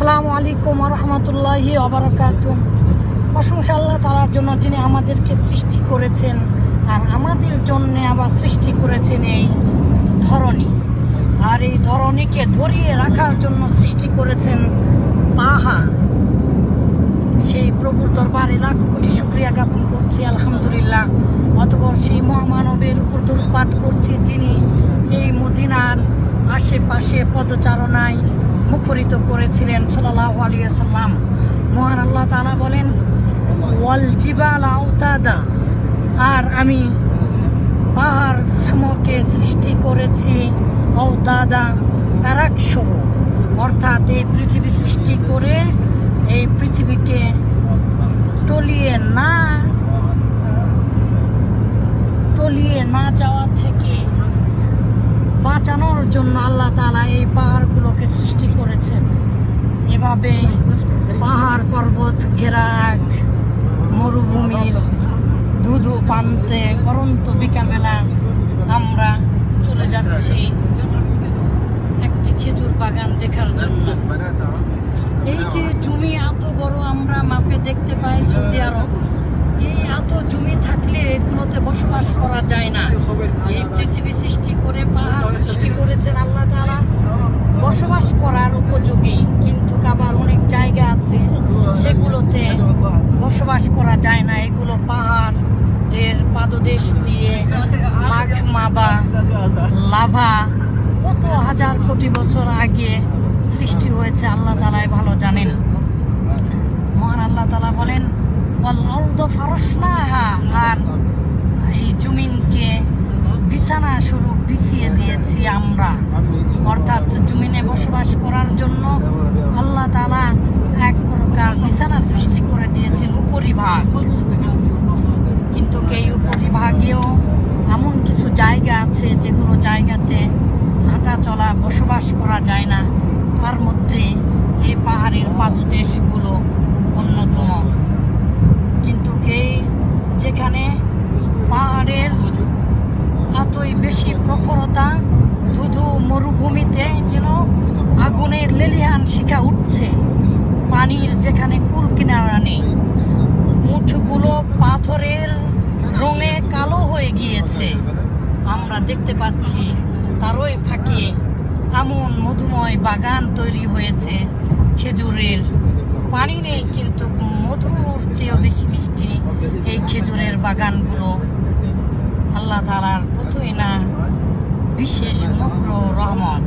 আসসালামু আলাইকুম রহমতুল্লাহি অবরাকাত প্রশংসা আল্লাহ তালার জন্য যিনি আমাদেরকে সৃষ্টি করেছেন আর আমাদের জন্য আবার সৃষ্টি করেছেন এই ধরনী আর এই ধরনীকে ধরিয়ে রাখার জন্য সৃষ্টি করেছেন পাহাড় সেই প্রভুর দরবারে লাখ কোটি শুক্রিয়া জ্ঞাপন করছি, আলহামদুলিল্লাহ। অতপর সেই মহামানবের উপর দূরপাঠ করছি যিনি এই মদিনার আশেপাশে পদচারণায় মুখরিত করেছিলেন সাল্লাহ আলিয়া সাল্লাম মহান আল্লাহ তালা বলেন, ওয়াল আর আমি পাহাড় সমূহকে সৃষ্টি করেছি অওতাদা প্যারাকস্বরূপ অর্থাৎ এই পৃথিবী সৃষ্টি করে এই পৃথিবীকে টলিয়ে না টলিয়ে না যাওয়া থেকে বাঁচানোর জন্য আল্লাহ তালা এই পাহাড়গুলোকে সৃষ্টি করেছেন। এভাবে পাহাড় পর্বত ঘেরা এক মরুভূমির ধুধু পান্তে অরন্ত বিকামেলা, আমরা চলে যাচ্ছি একটি খেজুর বাগান দেখার জন্য। এই যে জমি এত বড় আমরা মাপে দেখতে পাই সৌদি আরব এই এত জমি থাকলে এগুলোতে বসবাস করা যায় না। এই পৃথিবী সৃষ্টি করে পাহাড় সৃষ্টি করেছেন আল্লাহ তাআলা। বসবাস করার উপযোগী, কিন্তু আবার অনেক জায়গা আছে, সেগুলোতে বসবাস করা যায় না। এগুলো পাহাড়ের পাদদেশ দিয়ে মাঘমা বা লাভা, কত হাজার কোটি বছর আগে সৃষ্টি হয়েছে, আল্লাহ তালাই ভালো জানেন। মহান আল্লাহ তালা বলেন আর এই জমিনকে বিছানা বিছিয়ে দিয়েছি আমরা। অর্থাৎ জমিনে বসবাস করার জন্য আল্লাহ তালা এক প্রকার বিছানা সৃষ্টি করে দিয়েছেন উপরিভাগ। কিন্তু এই উপরিভাগেও এমন কিছু জায়গা আছে যেগুলো জায়গাতে হাঁটা চলা, বসবাস করা যায় না? তার মধ্যে এই পাহাড়ের পাদদেশগুলো অন্যতম। কিন্তু এই যেখানে পাহাড়ের এতই বেশি প্রখরতা ধুধু মরুভূমিতে যেন আগুনের লেলিহান শিখা উঠছে। পানির যেখানে কুল কিনারা নেই, মুঠগুলো পাথরের রঙে কালো হয়ে গিয়েছে। আমরা দেখতে পাচ্ছি তারই ফাঁকে এমন মধুময় বাগান তৈরি হয়েছে। খেজুরের পানি নেই, কিন্তু মধুর চেয়েও বেশি মিষ্টি এই খেজুরের বাগানগুলো। আল্লাহ তালার কতই না বিশেষ অনুগ্র রহমত।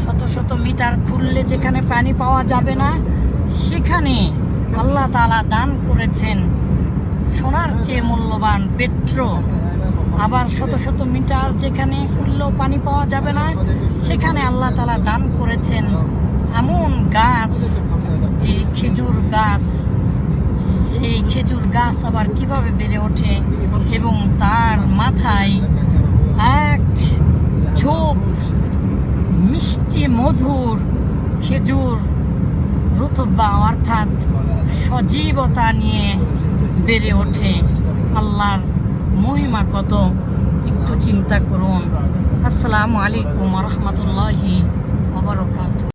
শত শত মিটার খুললে যেখানে পানি পাওয়া যাবে না, সেখানে আল্লাহ তালা দান করেছেন সোনার চেয়ে মূল্যবান পেট্রো। আবার শত শত মিটার যেখানে খুললেও পানি পাওয়া যাবে না, সেখানে আল্লাহ তালা দান করেছেন এমন গাছ যে খেজুর গাছ। সেই খেজুর গাছ আবার কীভাবে বেড়ে ওঠে এবং তার মাথায় এক ঝোপ মিষ্টি মধুর খেজুর রুতবা অর্থাৎ সজীবতা নিয়ে বেড়ে ওঠে। আল্লাহর মহিমা কত? একটু চিন্তা করুন। আসসালামু আলাইকুম রহমতুল্লাহি